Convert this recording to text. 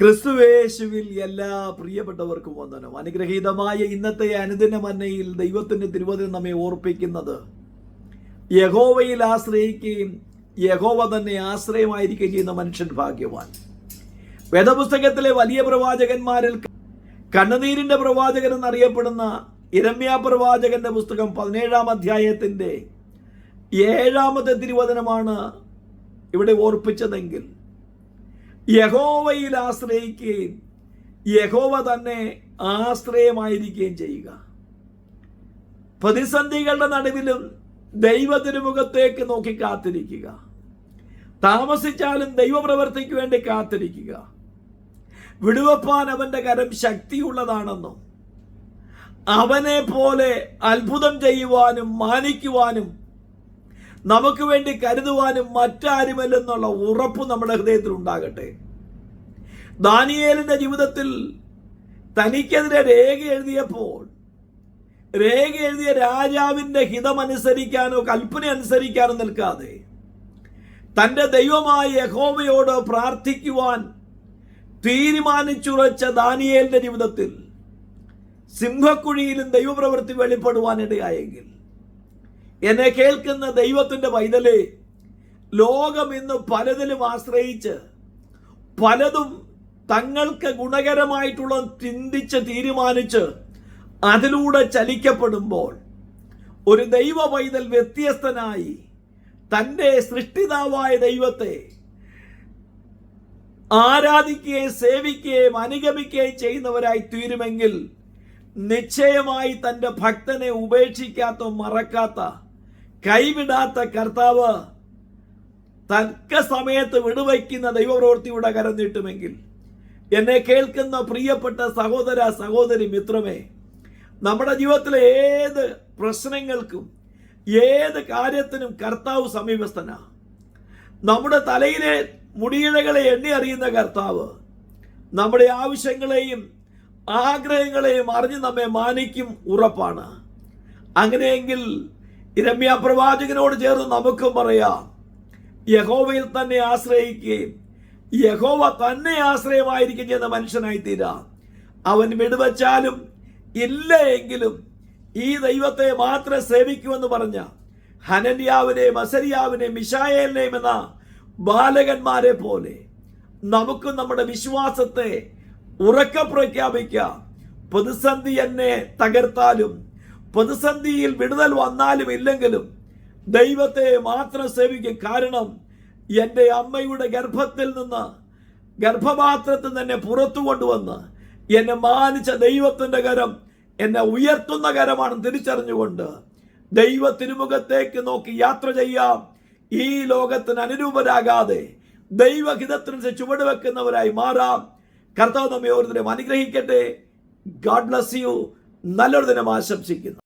ക്രിസ്തുവേശുവിൽ എല്ലാ പ്രിയപ്പെട്ടവർക്കും വന്ദനം. അനുഗ്രഹീതമായ ഇന്നത്തെ അനുദിന മന്നയിൽ ദൈവത്തിന്റെ തിരുവചനം നമ്മെ ഓർപ്പിക്കുന്നത് യഹോവയിൽ ആശ്രയിക്കുകയും യഹോവ തന്നെ ആശ്രയമായിരിക്കുകയും ചെയ്യുന്ന മനുഷ്യൻ ഭാഗ്യവാൻ. വേദപുസ്തകത്തിലെ വലിയ പ്രവാചകന്മാരിൽ കണ്ണുനീരിന്റെ പ്രവാചകൻ എന്നറിയപ്പെടുന്ന ഇരമ്യ പ്രവാചകന്റെ പുസ്തകം പതിനേഴാം അധ്യായത്തിന്റെ ഏഴാമത്തെ തിരുവചനമാണ് ഇവിടെ ഓർപ്പിച്ചതെങ്കിൽ യഹോവയിൽ ആശ്രയിക്കുകയും യഹോവ തന്നെ ആശ്രയമായിരിക്കുകയും ചെയ്യുക. പ്രതിസന്ധികളുടെ നടുവിലും ദൈവത്തിരുമുഖത്തേക്ക് നോക്കി കാത്തിരിക്കുക. താമസിച്ചാലും ദൈവപ്രവർത്തിക്ക് വേണ്ടി കാത്തിരിക്കുക. വിടുവപ്പാൻ അവന്റെ കരം ശക്തിയുള്ളതാണെന്നും അവനെ പോലെ അത്ഭുതം ചെയ്യുവാനും മാനിക്കുവാനും നമുക്ക് വേണ്ടി കരുതുവാനും മറ്റാരുമല്ലെന്നുള്ള ഉറപ്പ് നമ്മുടെ ഹൃദയത്തിൽ ഉണ്ടാകട്ടെ. ദാനിയേലിന്റെ ജീവിതത്തിൽ തനിക്കെതിരെ രേഖ എഴുതിയപ്പോൾ രേഖ എഴുതിയ രാജാവിന്റെ ഹിതമനുസരിക്കാനോ കൽപ്പന അനുസരിക്കാനോ നിൽക്കാതെ തന്റെ ദൈവമായ യഹോമയോട് പ്രാർത്ഥിക്കുവാൻ തീരുമാനിച്ചുറച്ച ദാനിയേലിന്റെ ജീവിതത്തിൽ സിംഹക്കുഴിയിലും ദൈവപ്രവൃത്തി വെളിപ്പെടുവാനിടയായെങ്കിൽ എന്നെ കേൾക്കുന്ന ദൈവത്തിന്റെ വൈതലെ ലോകം ഇന്ന് പലതിലും ആശ്രയിച്ച് പലതും തങ്ങൾക്ക് ഗുണകരമായിട്ടുള്ള ചിന്തിച്ച് തീരുമാനിച്ച് അതിലൂടെ ചലിക്കപ്പെടുമ്പോൾ ഒരു ദൈവ പൈതൽ വ്യത്യസ്തനായി തന്റെ സൃഷ്ടിതാവായ ദൈവത്തെ ആരാധിക്കുകയും സേവിക്കുകയും അനുഗമിക്കുകയും ചെയ്യുന്നവരായി തീരുമെങ്കിൽ നിശ്ചയമായി തന്റെ ഭക്തനെ ഉപേക്ഷിക്കാത്ത മറക്കാത്ത കൈവിടാത്ത കർത്താവ് തക്ക സമയത്ത് വിടുവയ്ക്കുന്ന ദൈവപ്രവൃത്തിയുടെ കരം നീട്ടുമെങ്കിൽ എന്നെ കേൾക്കുന്ന പ്രിയപ്പെട്ട സഹോദര സഹോദരി മിത്രമേ നമ്മുടെ ജീവിതത്തിലെ ഏത് പ്രശ്നങ്ങൾക്കും ഏത് കാര്യത്തിനും കർത്താവ് സമീപസ്ഥനാ. നമ്മുടെ തലയിലെ മുടിയിഴകളെ എണ്ണി അറിയുന്ന കർത്താവ് നമ്മുടെ ആവശ്യങ്ങളെയും ആഗ്രഹങ്ങളെയും അറിഞ്ഞ് നമ്മെ മാനിക്കും ഉറപ്പാണ്. അങ്ങനെയെങ്കിൽ ഇരമ്യ പ്രവാചകനോട് ചേർന്ന് നമുക്കും പറയാം. യഹോവയിൽ തന്നെ ആശ്രയിക്കുകയും യഹോവ തന്നെ ആശ്രയമായിരിക്കും ചെയ്യുന്ന മനുഷ്യനായി തീരാം അവൻ വിടുവച്ചാലും ഇല്ല എങ്കിലും ഈ ദൈവത്തെ മാത്രം സേവിക്കുമെന്ന് പറഞ്ഞ ഹനന്യാവിനെയും അസരിയാവിനെയും മിഷായേലിനെയും എന്ന ബാലകന്മാരെ പോലെ നമുക്ക് നമ്മുടെ വിശ്വാസത്തെ ഉറക്ക പ്രഖ്യാപിക്കാം. പ്രതിസന്ധി എന്നെ തകർത്താലും പ്രതിസന്ധിയിൽ വിടുതൽ വന്നാലും ഇല്ലെങ്കിലും ദൈവത്തെ മാത്രം സേവിക്കും. കാരണം എന്റെ അമ്മയുടെ ഗർഭത്തിൽ നിന്ന് ഗർഭപാത്രത്തിൽ തന്നെ പുറത്തു കൊണ്ടുവന്ന് എന്നെ മാനിച്ച ദൈവത്തിന്റെ കരം എന്നെ ഉയർത്തുന്ന കരമാണ് തിരിച്ചറിഞ്ഞുകൊണ്ട് ദൈവ തിരുമുഖത്തേക്ക് നോക്കി യാത്ര ചെയ്യാം. ഈ ലോകത്തിന് അനുരൂപരാകാതെ ദൈവഹിതത്തിന് ചുവട് വെക്കുന്നവരായി മാറാം. കർത്താവ് നമ്മെ ഓരോരുത്തരും അനുഗ്രഹിക്കട്ടെ. ഗാഡ് ബ്ലസ് യു നല്ലൊരു ദിനം ആശംസിക്കുന്നു.